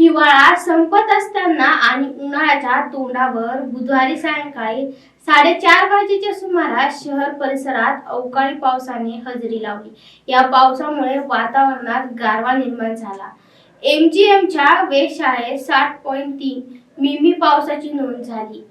हिवाळा संपत असताना आणि उन्हाळ्याच्या तोंडावर बुधवारी सायंकाळी साडेचार वाजेच्या सुमारास शहर परिसरात अवकाळी पावसाने हजेरी लावली. या पावसामुळे वातावरणात गारवा निर्माण झाला. एमजीएमच्या वेधशाळेत साठ पॉईंट तीन मिमी पावसाची नोंद झाली.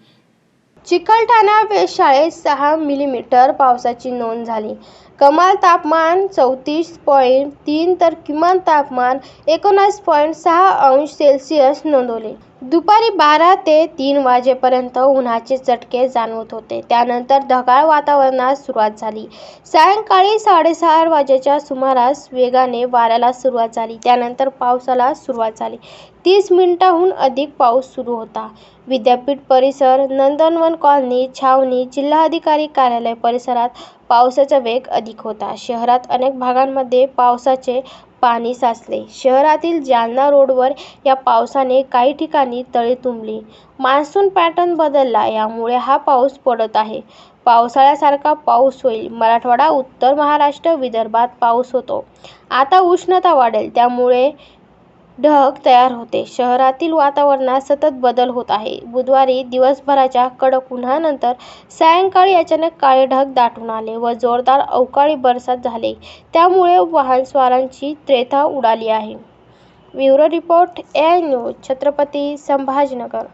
चिकलठाणा वेधशाळेत सहा मिलीमीटर पावसाची नोंद झाली. कमाल तापमान चौतीस पॉईंट तीन तर किमान तापमान एकोणास पॉईंट सहा अंश सेल्सिअस नोंदवले. दुपारी बारा ते तीन वाजेपर्यंत उन्हाचे चटके जाणवत होते. त्यानंतर ढगाळ वातावरणास सुरुवात झाली. सायंकाळी साडेसहा वाजेच्या सुमारास वेगाने वाऱ्याला सुरुवात झाली. त्यानंतर पावसाला सुरुवात झाली. तीस मिनिटाहून अधिक पाऊस सुरू होता. विद्यापीठ परिसर नंदनवन कॉलनी छावणी जिल्हाधिकारी कार्यालय परिसरात पावसाचा वेग अधिक होता. शहरात अनेक भागांमध्ये पावसाचे पाणी साचले. शहरातील जालना रोडवर या पावसाने काही ठिकाणी तळे तुंबली. मान्सून पॅटर्न बदलला यामुळे हा पाऊस पडत आहे. पावसाळ्यासारखा पाऊस होईल. मराठवाडा उत्तर महाराष्ट्र विदर्भात पाऊस होतो. आता उष्णता वाढेल त्यामुळे ढग तयार होते. शहरातील वातावरणात सतत बदल होत आहे. बुधवारी दिवसभराच्या कडक उन्हानंतर सायंकाळी अचानक काळे ढग दाटून आले व जोरदार अवकाळी बरसात झाले. त्यामुळे वाहनस्वारांची त्रेथा उडाली आहे. Bureau report A news Chhatrapati Sambhajinagar.